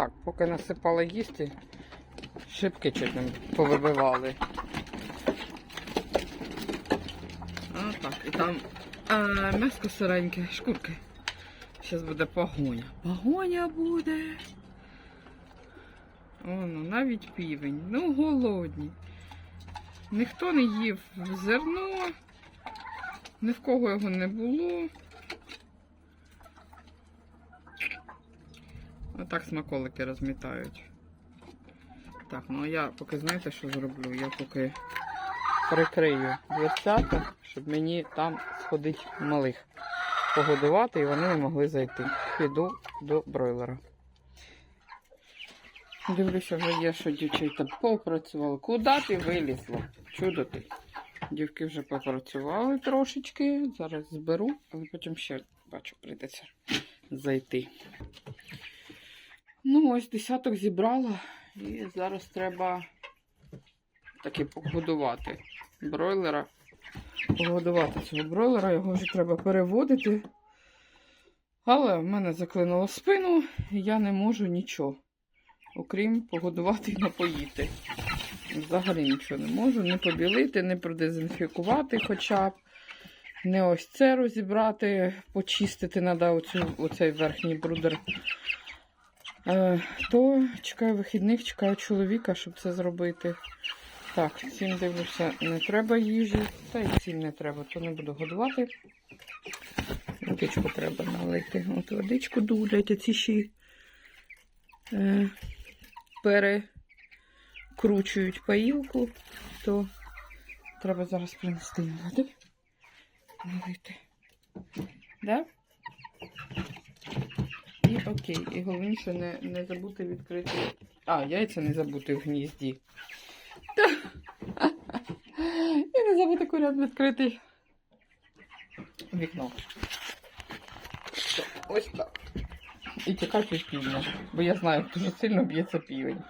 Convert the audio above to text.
Так, поки насипала їсти, шибки чуть не повибивали. А, так, і там е, м'яско сиреньке, шкурки. Зараз буде погоня. Погоня буде. Оно, навіть півень. Ну, голодні. Ніхто не їв зерно, ні в кого його не було. Отак смаколики розмітають. Так, ну я поки знаєте, що зроблю? Я поки прикрию дверцята, щоб мені там сходить малих погодувати і вони не могли зайти. Піду до бройлера. Дивлюся, вже є, що дівчата попрацювали. Куди ти вилізла? Чудо ти. Дівки вже попрацювали трошечки. Зараз зберу, але потім ще бачу, прийдеться зайти. Ну, ось десяток зібрала. І зараз треба таки погодувати бройлера. Погодувати цього бройлера, його вже треба переводити. Але в мене заклинуло спину, і я не можу нічого. Окрім погодувати і напоїти. Взагалі нічого не можу. Не побілити, не продезінфікувати хоча б. Не ось це розібрати, почистити треба оцей верхній брудер. Е, то чекаю вихідних, чекаю чоловіка, щоб це зробити. Так, цим дивлюся, не треба їжі. Та й цим не треба, то не буду годувати. Водичку треба налити. От водичку дулять, ці ще е, перекручують паїлку, то треба зараз принести води. Налити. Да? Окей. І головніше не, не забути відкрити. А, яйця не забути в гнізді. І не забути курят відкрити вікно. Ось так. І тікати півня. Бо я знаю, дуже сильно б'ється півень.